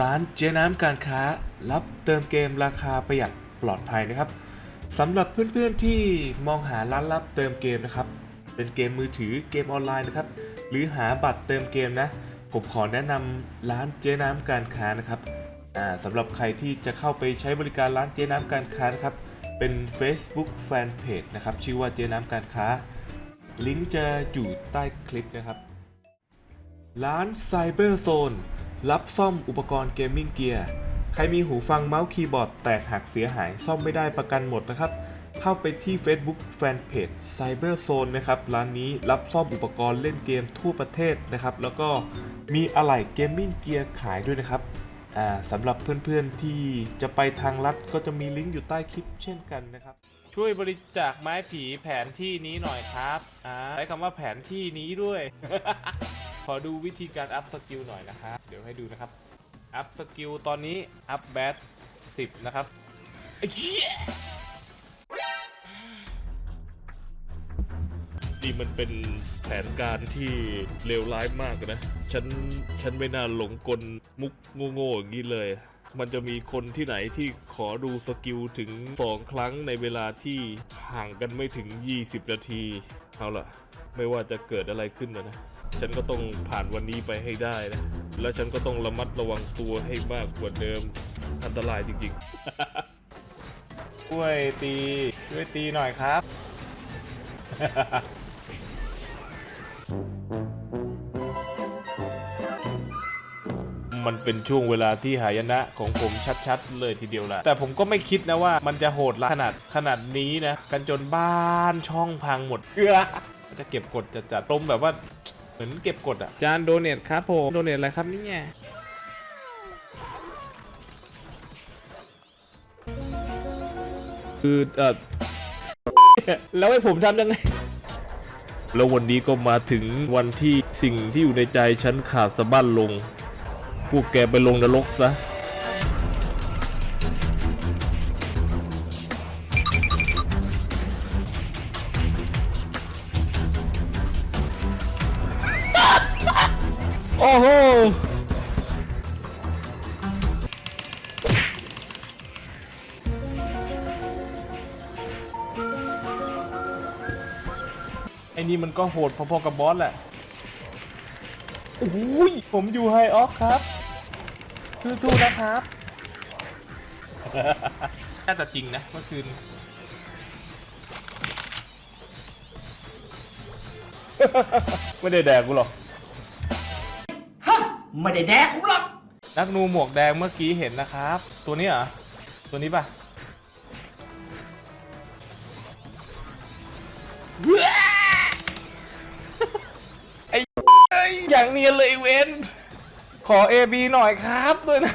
ร้านเจ๊น้ำการค้า รับเติมเกมราคาประหยัดปลอดภัยนะครับสำหรับเพื่อนๆที่มองหาร้านรับเติมเกมนะครับ เป็นเกมมือถือเกมออนไลน์นะครับ หรือหาบัตรเติมเกมนะ ผมขอแนะนำร้านเจ๊น้ำการค้านะครับสำหรับใครที่จะเข้าไปใช้บริการร้านเจ๊น้ำการค้านะครับ เป็น Facebook Fanpage นะครับ ชื่อว่าเจ๊น้ำการค้า ลิงก์จะอยู่ใต้คลิปนะครับ ร้านไซเบอร์โซน รับซ่อมอุปกรณ์เกมมิ่งเกียร์ ใครมีหูฟังเมาส์คีย์บอร์ดแตกหักเสียหายซ่อมไม่ได้ประกันหมดนะครับ เข้าไปที่ Facebook Fanpage Cyber Zone นะครับ ร้านนี้รับซ่อมอุปกรณ์เล่นเกมทั่วประเทศนะครับ แล้วก็มีอะไหล่เกมมิ่งเกียร์ขายด้วยนะครับอ่าสำหรับเพื่อนๆที่จะไปทางลัดก็จะมีลิงก์อยู่ใต้คลิปเช่นกันนะครับ ช่วยบริจาคไม้ผีแผนที่นี้หน่อยครับอ่าใช้คำว่าแผนที่นี้ด้วย ขอดูวิธีการอัพสกิลหน่อยนะครับเดี๋ยวให้ดูนะครับ อัพสกิลตอนนี้ อัพแบท10นะครับไอ้ยนี่มันเป็นแผนการที่เลวร้ายมากนะ ฉัน ฉันไม่น่าหลงกลมุกโง่ๆอย่างนี้เลย มันจะมีคนที่ไหนที่ขอดูสกิลถึง2ครั้งในเวลาที่ห่างกันไม่ถึง 20 นาที เอาล่ะ ไม่ว่าจะเกิดอะไรขึ้นนะนะ ฉันก็ต้องผ่านวันนี้ไปให้ได้นะ แล้วฉันก็ต้องระมัดระวังตัวให้มากกว่าเดิม อันตรายจริงๆ ช่วยตีช่วยตีหน่อยครับ มันเป็นช่วงเวลาที่หายนะของผมชัดๆ เลยทีเดียวแหละแต่ผมก็ไม่คิดนะว่ามันจะโหดร้ายขนาดขนาดนี้นะ กันจนบ้านช่องพังหมดเอือจะเก็บกดจะจัดตรงแบบว่า มือนเก็บกดอะ จานโดเนทครับผม โดเนทอะไรครับเนี่ยคือเออแล้วให้ผมทำยังไง แล้ววันนี้ก็มาถึงวันที่สิ่งที่อยู่ในใจฉันขาดสะบั้นลง พวกแกไปลงนรกซะ โอ้โหไอ้นี่มันก็โหดพอๆกับบอสแหละโอ้ยผมอยู่ไฮออฟครับ สู้ๆนะครับ น่าจะจริงนะเมื่อคืนไม่ได้แดกกูหรอก ไม่ได้แดกผมหรอกนักนูหมวกแดงเมื่อกี้เห็นนะครับ ตัวนี้เหรอ ตัวนี้ป่ะไอ้อย่างเนียนเลยไอ้เวนขอ AB หน่อยครับด้วยนะ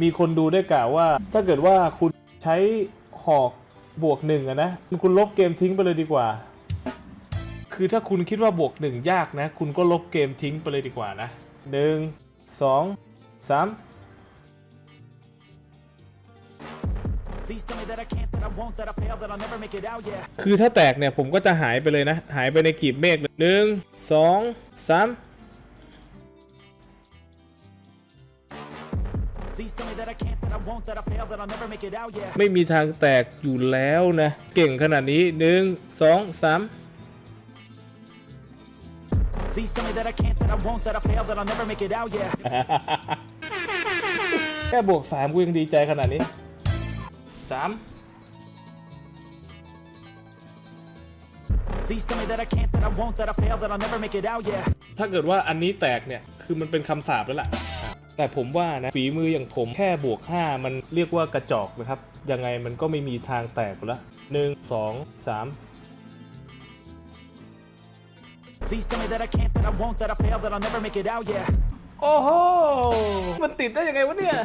มีคนดูได้กล่าวว่า ถ้าเกิดว่าคุณใช้หอก บวกหนึ่งอะนะคุณลบเกมทิ้งไปเลยดีกว่า คือถ้าคุณคิดว่าบวกหนึ่งยากนะ คุณก็ลบเกมทิ้งไปเลยดีกว่านะหนึ่งสองสาม Please tell me that I can't, that I won't, that I fail, that I'll never make it out, yeah คือถ้าแตกเนี่ยผมก็จะหายไปเลยนะ หายไปในกลีบเมฆเลยหนึ่งสองสาม ไม่มีทางแตกอยู่แล้วนะ เก่งขนาดนี้หนึ่งสองสาม Please tell me that I can't, that I won't, that I fail, that I'll never make it out, yeah แค่บวกสามกูยังดีใจขนาดนี้สาม Please tell me that I can't, that I won't, that I fail, that I'll never make it out, yeah ถ้าเกิดว่าอันนี้แตกเนี่ย คือมันเป็นคำสาปแล้วล่ะอะ แต่ผมว่านะฝีมืออย่างผมแค่บวก 5 มันเรียกว่ากระจอกนะครับ ยังไงมันก็ไม่มีทางแตกอยู่แล้วหนึ่งสองสาม Please tell me that I can't, that I won't, that I fail, that I'll never make it out, yeah โอ้โห มันติดได้ยังไงวะเนี่ย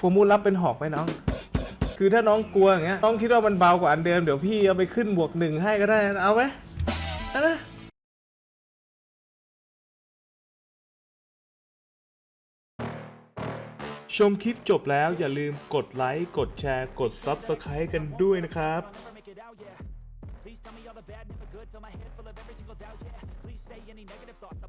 ฟูมูลรับเป็นหอกไหมน้อง คือถ้าน้องกลัวอย่างเงี้ย น้องคิดว่ามันเบากว่าอันเดิม เดี๋ยวพี่เอาไปขึ้นบวกหนึ่งให้ก็ได้นะเอาไหมเอานะ ชมคลิปจบแล้วอย่าลืมกดไลค์กดแชร์กด Subscribe กันด้วยนะครับ I'll never make it out, yeah Please tell me all the bad, never good. Fill my head full of every single doubt, yeah. Please say any negative thoughts. I